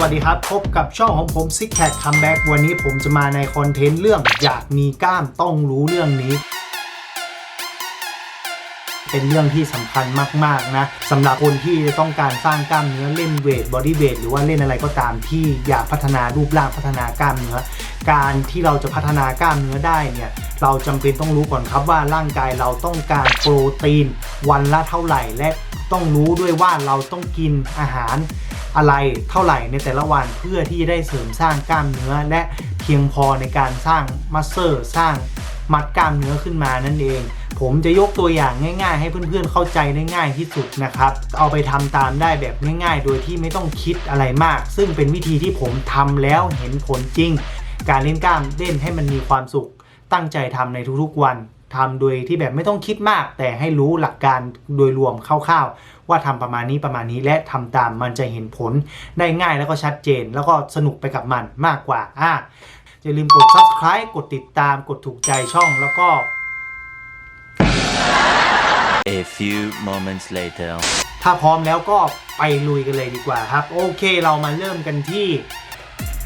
วัสดีครับ พบกับช่องของผม Six Pack Comeback วันนี้ผมจะมาในคอนเทนต์เรื่องอยากมีกล้ามต้องรู้เรื่องนี้ เป็นเรื่องที่สำคัญมาก ๆ นะสำหรับคนที่ต้องการสร้างกล้ามเนื้อเล่นเวทบอดี้เวทหรือว่าเล่นอะไรก็ตามที่อยากพัฒนารูปร่างพัฒนากล้ามเนื้อ การที่เราจะพัฒนากล้ามเนื้อได้เนี่ยเราจำเป็นต้องรู้ก่อนครับว่าร่างกายเราต้องการโปรตีน วันละเท่าไหร่ และต้องรู้ด้วยว่าเราต้องกินอาหาร อะไรเท่าไหร่ในแต่ละวันเพื่อที่จะได้เสริมสร้างกล้ามเนื้อและเพียงพอในการสร้างมัสเซอร์สร้างมัดกล้ามเนื้อขึ้นมานั่นเอง ผมจะยกตัวอย่างง่าย ๆ ให้เพื่อนๆเข้าใจได้ง่ายที่สุดนะครับ เอาไปทำตามได้แบบง่าย ๆ โดยที่ไม่ต้องคิดอะไรมาก ซึ่งเป็นวิธีที่ผมทำแล้วเห็นผลจริง การเล่นกล้ามเล่นให้มันมีความสุข ตั้งใจทำในทุกๆวัน ทำโดยที่แบบไม่ต้องคิดมาก แต่ให้รู้หลักการโดยรวมคร่าวๆ ว่าทำประมาณนี้ประมาณนี้และทำตามมันจะเห็นผลได้ง่ายแล้วก็ชัดเจน แล้วก็สนุกไปกับมันมากกว่าอะอย่าลืมกด subscribe กดติดตามกดถูกใจช่องแล้วก็ A few moments later. ถ้าพร้อมแล้วก็ไปลุยกันเลยดีกว่าครับ โอเคเรามาเริ่มกันที่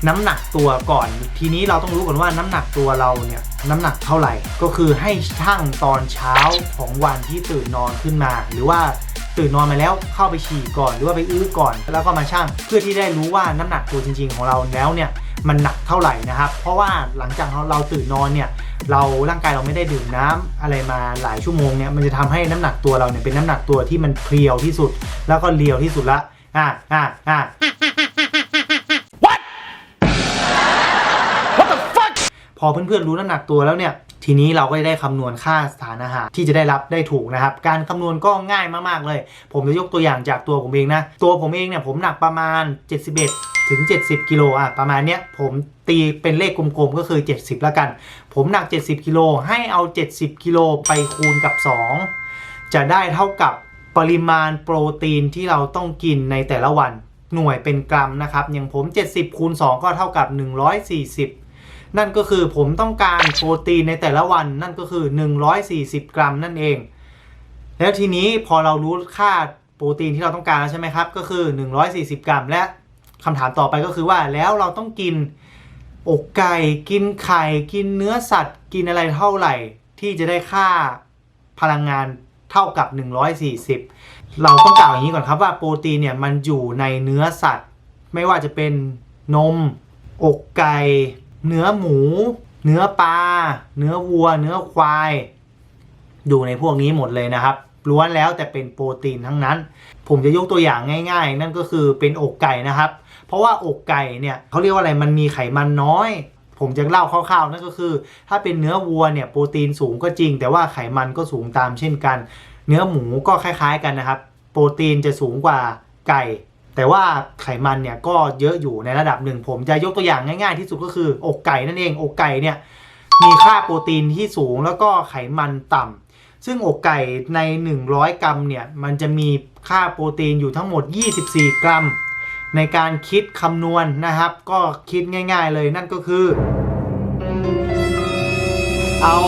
น้ำหนักตัวก่อน ทีนี้เราต้องรู้ก่อนว่าน้ำหนักตัวเราเนี่ยน้ำหนักเท่าไหร่ ก็คือให้ช่างตอนเช้าของวันที่ตื่นนอนขึ้นมา หรือว่าตื่นนอนมาแล้วเข้าไปฉี่ก่อน หรือว่าไปอื้อก่อน แล้วก็มาช่างเพื่อที่ได้รู้ว่าน้ำหนักตัวจริง ๆ ของเราแล้วเนี่ยมันหนักเท่าไหร่นะครับ เพราะว่าหลังจากเราตื่นนอนเนี่ยเราร่างกายเราไม่ได้ดื่มน้ำอะไรมาหลายชั่วโมงเนี่ยมันจะทำให้น้ำหนักตัวเราเนี่ยเป็นน้ำหนักตัวที่มันเพรียวที่สุด แล้วก็เรียวที่สุดละอะอะอะ อเพื่อนๆรู้น้ำหนักตัวแล้วเนี่ยทีนี้เราก็จะได้คำนวณค่าสารอาหารที่จะได้รับได้ถูกนะครับ การคำนวณก็ง่ายมากๆเลย ผมจะยกตัวอย่างจากตัวผมเองนะ ตัวผมเองเนี่ยผมหนักประมาณ 71 ถึง 70 กิโลอะประมาณเนี้ยผมตีเป็นเลขกลมๆก็คือ 70แล้วกัน ผมหนัก 70 กิโลให้เอา 70 กิโลไปคูณกับ 2 จะได้เท่ากับปริมาณโปรตีนที่เราต้องกินในแต่ละวันหน่วยเป็นกรัมนะครับอย่างผม 70คูณ2ก็เท่ากับ 140 นั่นก็คือผมต้องการโปรตีนในแต่ละวันนั่นก็คือ 140 กรัมนั่นเอง แล้วทีนี้พอเรารู้ค่าโปรตีนที่เราต้องการแล้วใช่ไหมครับ ก็คือ 140 กรัม และคำถามต่อไปก็คือว่าแล้วเราต้องกินอกไก่กินไข่กินเนื้อสัตว์ กินอะไรเท่าไหร่ ที่จะได้ค่าพลังงานเท่ากับ 140 เราต้องกล่าวอย่างนี้ก่อนครับว่าโปรตีนเนี่ยมันอยู่ในเนื้อสัตว์ ไม่ว่าจะเป็นนม อกไก่ เนื้อหมู เนื้อปลา เนื้อวัว เนื้อควายดูในพวกนี้หมดเลยนะครับล้วนแล้วแต่เป็นโปรตีนทั้งนั้น ผมจะยกตัวอย่างง่าย ๆ นั่นก็คือเป็นอกไก่นะครับ เพราะว่าอกไก่เนี่ยเขาเรียกว่าอะไรมันมีไขมันน้อย ผมจะเล่าคร่าวๆนั่นก็คือ ถ้าเป็นเนื้อวัวเนี่ยโปรตีนสูงก็จริง แต่ว่าไขมันก็สูงตามเช่นกัน เนื้อหมูก็คล้ายๆกันนะครับ โปรตีนจะสูงกว่าไก่ แต่ว่าไขมันเนี่ยก็เยอะอยู่ในระดับหนึ่ง ผมจะยกตัวอย่างง่ายๆ ที่สุดก็คืออกไก่นั่นเองอกไก่เนี่ยมีค่าโปรตีนที่สูงแล้วก็ไขมันต่ำซึ่งอกไก่ใน 100 กรัมเนี่ยมันจะมีค่าโปรตีนอยู่ทั้งหมด 24 กรัม ในการคิดคำนวณนะครับ ก็คิดง่าย ๆ เลยนั่นก็คือ เอา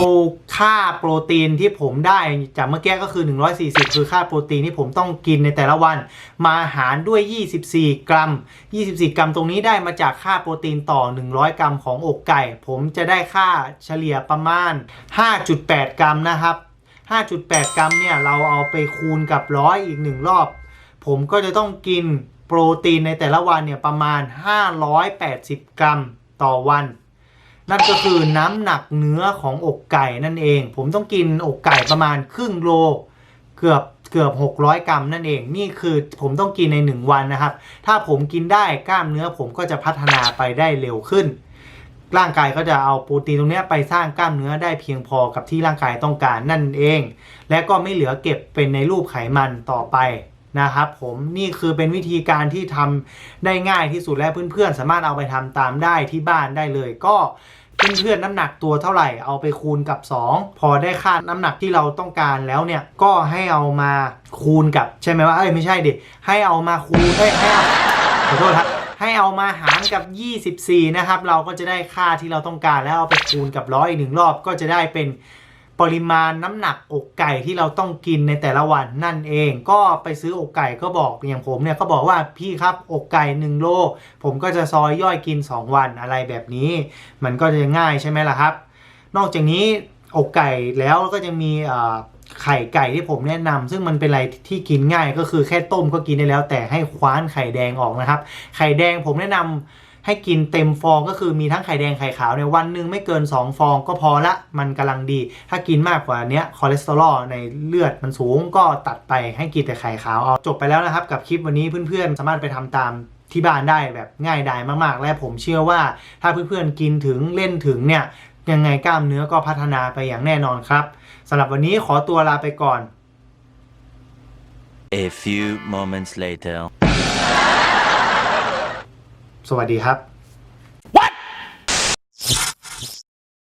ค่าโปรตีนที่ผมได้จากเมื่อกี้ก็คือ 140 คือค่าโปรตีนที่ผมต้องกินในแต่ละวัน มาหารด้วย 24 กรัม 24 กรัมตรงนี้ได้มาจากค่าโปรตีนต่อ 100 กรัมของอกไก่ ผมจะได้ค่าเฉลี่ยประมาณ 5.8 กรัมนะครับ 5.8 กรัมเนี่ยเราเอาไปคูณกับร้อยอีกหนึ่งรอบ ผมก็จะต้องกินโปรตีนในแต่ละวันเนี่ยประมาณ 580 กรัมต่อวัน นั่นก็คือน้ำหนักเนื้อของอกไก่นั่นเอง ผมต้องกินอกไก่ประมาณครึ่งโลเกือบเกือบ 600 กรัมนั่นเอง นี่คือผมต้องกินใน 1 วันนะครับ ถ้าผมกินได้กล้ามเนื้อผมก็จะพัฒนาไปได้เร็วขึ้น ร่างกายก็จะเอาโปรตีนตรงนี้ไปสร้างกล้ามเนื้อได้เพียงพอกับที่ร่างกายต้องการนั่นเอง และก็ไม่เหลือเก็บเป็นในรูปไขมันต่อไป นะครับผมนี่คือเป็นวิธีการที่ทำได้ง่ายที่สุดและเพื่อนๆ สามารถเอาไปทำตามได้ที่บ้านได้เลยก็เพื่อนๆน้ำหนักตัวเท่าไหร่เอาไปคูณกับ 2 พอได้ค่าน้ำหนักที่เราต้องการแล้วเนี่ยก็ให้เอามาคูณกับใช่ไหมว่าเอ้ยไม่ใช่ดิให้เอามาคูณเอ้ให้ขอโทษครับให้เอามาหารกับ 24 นะครับ เราก็จะได้ค่าที่เราต้องการแล้วเอาไปคูณกับร้อยอีกหนึ่งรอบก็จะได้เป็น ปริมาณน้ำหนักอกไก่ที่เราต้องกินในแต่ละวันนั่นเอง ก็ไปซื้ออกไก่ก็บอกอย่างผมเนี่ยก็บอกว่าพี่ครับอกไก่1โลผมก็จะซอยย่อยกิน 2 วันอะไรแบบนี้ มันก็จะง่ายใช่ไหมล่ะครับ นอกจากนี้อกไก่แล้วก็จะมีไข่ไก่ที่ผมแนะนำซึ่งมันเป็นอะไรที่กินง่ายก็คือแค่ต้มก็กินได้แล้ว แต่ให้คว้านไข่แดงออกนะครับ ไข่แดงผมแนะนำ ให้กินเต็มฟองก็คือมีทั้งไข่แดงไข่ขาวเนี่ยวันหนึ่งไม่เกิน 2 ฟองก็พอละมันกำลังดี ถ้ากินมากกว่านี้คอเลสเตอรอลในเลือดมันสูงก็ตัดไปให้กินแต่ไข่ขาวเอาจบไปแล้วนะครับ กับคลิปวันนี้เพื่อนๆ สามารถไปทำตามที่บ้านได้แบบง่ายดายมากๆ และผมเชื่อว่าถ้าเพื่อนๆกินถึงเล่นถึงเนี่ยยังไงกล้ามเนื้อก็พัฒนาไปอย่างแน่นอนครับสำหรับวันนี้ขอตัวลาไปก่อน A few moments later. สวัสดีครับ